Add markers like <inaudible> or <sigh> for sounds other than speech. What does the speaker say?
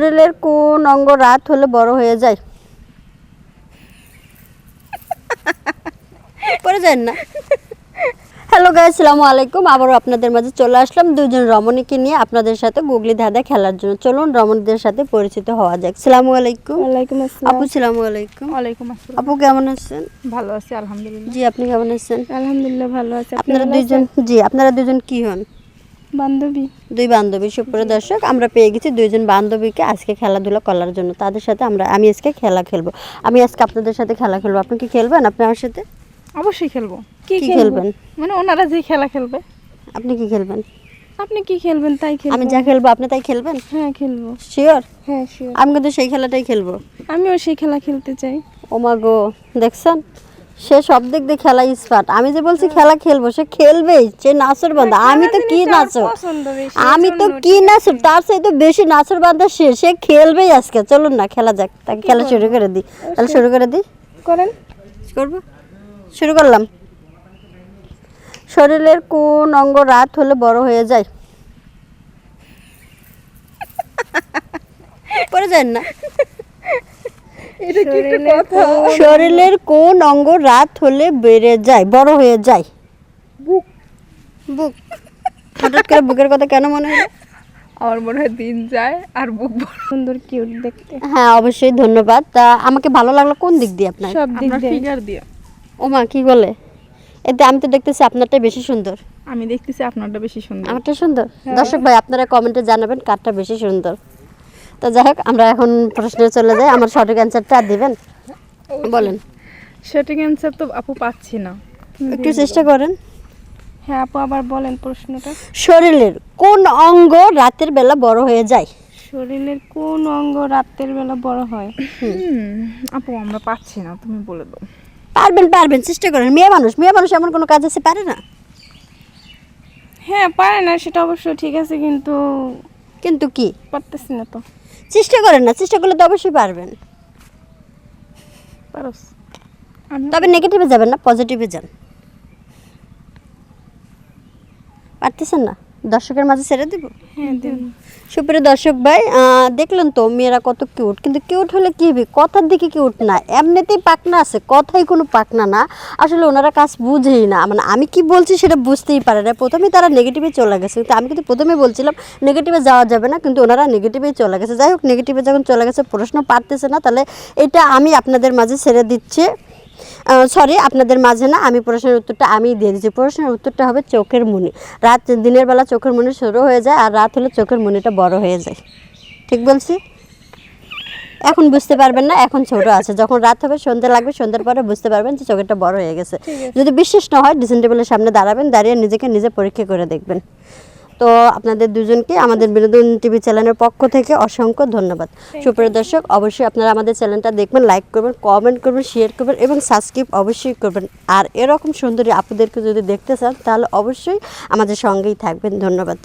শরীরের কোন অঙ্গ রাত হলে বড় হয়ে যায়? পড়ে যায় না। হ্যালো গাইস আসসালামু আলাইকুম। আবারও আপনাদের মাঝে চলে আসলাম দুজন রমণীকে নিয়ে আপনাদের সাথে গুগলি ধাঁধা খেলার জন্য। চলুন রমণীদের সাথে পরিচিত হওয়া যাক। সালামু আলাইকুম। ওয়ালাইকুম আসসালাম। আপু সালামু আলাইকুম। ওয়ালাইকুম আসসালাম। আপু কেমন আছেন? ভালো আছি আলহামদুলিল্লাহ। জি আপনি কেমন আছেন? আলহামদুলিল্লাহ ভালো আছি। আপনারা ভালো দুইজন জি আপনারা দুজন কি হন? বান্ধবী? দুই বান্ধবী সুপ্রিয় দর্শক আমরা পেয়ে গেছি দুইজন বান্ধবীকে আজকে খেলাধুলা করার জন্য। তাদের সাথে আমরা আমি আজকে খেলা খেলব। আমি আজকে আপনাদের সাথে খেলা খেলব। আপনি কি খেলবেন? আপনি আমার সাথে? অবশ্যই খেলব। কি খেলব? খেলবেন? মানে ওনারা যে খেলা খেলবে। আপনি কি খেলবেন? আপনি কি খেলবেন তাই খেলব। আমি যা খেলব আপনি তাই খেলবেন? হ্যাঁ খেলব। শিওর হ্যাঁ শিওর আমি কিন্তু সেই খেলাটাই খেলব। আমিও সেই খেলা খেলতে চাই। ওমা গো দেখছেন? সে সব দিক দিয়ে খেলা স্পার্ট আমি যে বলছি খেলা খেলব সে খেলবেই সে নাচর বান্ধা আমি তো কি নাচর আমি তো কি নাচর তার সাথে তো বেশি নাচর বান্ধা সে। সে খেলবেই আজকে। চলুন না খেলা যাক। তাকে খেলা শুরু করে দিই। তাহলে শুরু করে দিই। করেন। করব? শুরু করলাম। শরীরের কোন অঙ্গ রাত হলে বড় হয়ে যায়? <laughs> পড়ে যায় না? শরীরের কোন অঙ্গ রাত হলে বেড়ে যায় বড় হয়ে যায়? বুক। বুক। হঠাৎ করে বুকের কথা কেন মনে হলো? আমার মনে হয় দিন যায় আর বুক সুন্দর কিউট দেখতে। হ্যাঁ অবশ্যই ধন্যবাদ। তা আমাকে ভালো লাগল কোন দিক দিয়ে আপনার? সব দিক দিয়ে। ফিগার দিয়ে। ওমা কি বলে? এতে আমি তো দেখতেছি আপনারটাই বেশি সুন্দর। আমি দেখতেছি আপনারটা বেশি সুন্দর। আমারটা সুন্দর? দর্শক ভাই আপনারা কমেন্টে জানাবেন কারটা বেশি সুন্দর। তো যাই হোক আমরা এখন প্রশ্নে চলে যাই। আমার সঠিক অ্যান্সারটা দিবেন। বলেন। সঠিক অ্যান্সার তো আপু পাচ্ছি না। একটু চেষ্টা করেন। হ্যাঁ আপু আবার বলেন প্রশ্নটা। শরীরের কোন অঙ্গ রাতের বেলা বড় হয়ে যায়? শরীরের কোন অঙ্গ রাতের বেলা বড় হয়? আপু আমরা পাচ্ছি না তুমি বলে দাও। পারবেন পারবেন চেষ্টা করেন। মেয়ে মানুষ মেয়ে মানুষ এমন কোনো কাজ আছে? পারে না? হ্যাঁ পারে না সেটা অবশ্য ঠিক আছে কিন্তু কিন্তু কি? পারতেছি না তো। চেষ্টা করেন না চেষ্টা করলে তো অবশ্যই পারবেন। পারস। তবে নেগেটিভে যাবেন না পজিটিভে যান। পারতেছেন না? দর্শকের মাঝে ছেড়ে দিব? হ্যাঁ সুপ্রিয় দর্শক ভাই দেখলেন তো মেয়েরা কত কিউট কিন্তু কিউট হলে কি হবে? কথার দিকে কিউট না এমনিতেই পাকনা আছে কথাই কোনো পাকনা না। আসলে ওনারা কাজ বুঝেই না মানে আমি কি বলছি সেটা বুঝতেই পারে না। প্রথমে তারা নেগেটিভে চলে গেছে কিন্তু আমি কিন্তু প্রথমে বলছিলাম নেগেটিভে যাওয়া যাবে না কিন্তু ওনারা নেগেটিভেই চলে গেছে। যাই হোক নেগেটিভে যখন চলে গেছে প্রশ্ন পারতেছে না তাহলে এটা আমি আপনাদের মাঝে ছেড়ে দিচ্ছি। সরি আপনাদের মাঝে না আমি প্রশ্নের উত্তরটা আমিই দিয়ে দিচ্ছি। প্রশ্নের উত্তরটা হবে চোখের মনি। রাত দিনের বেলা চোখের মনি শুরু হয়ে যায় আর রাত হলে চোখের মনিটা বড় হয়ে যায়। ঠিক বলছি? এখন বুঝতে পারবেন না এখন ছোট আছে। যখন রাত হবে সন্ধ্যা লাগবে সন্ধ্যার পরে বুঝতে পারবেন যে চোখেরটা বড় হয়ে গেছে। যদি বিশ্বাস না হয় ড্রেসিং টেবিলের সামনে দাঁড়াবেন দাঁড়িয়ে নিজেকে নিজে পরীক্ষা করে দেখবেন। তো আপনাদের দুজনকে আমাদের বিনোদন টিভি চ্যানেলের পক্ষ থেকে অসংখ্য ধন্যবাদ। সুপ্রিয় দর্শক অবশ্যই আপনারা আমাদের চ্যানেলটা দেখবেন লাইক করবেন কমেন্ট করবেন শেয়ার করবেন এবং সাবস্ক্রাইব অবশ্যই করবেন। আর এরকম সুন্দরী আপুদেরকে যদি দেখতে চান তাহলে অবশ্যই আমাদের সঙ্গেই থাকবেন। ধন্যবাদ।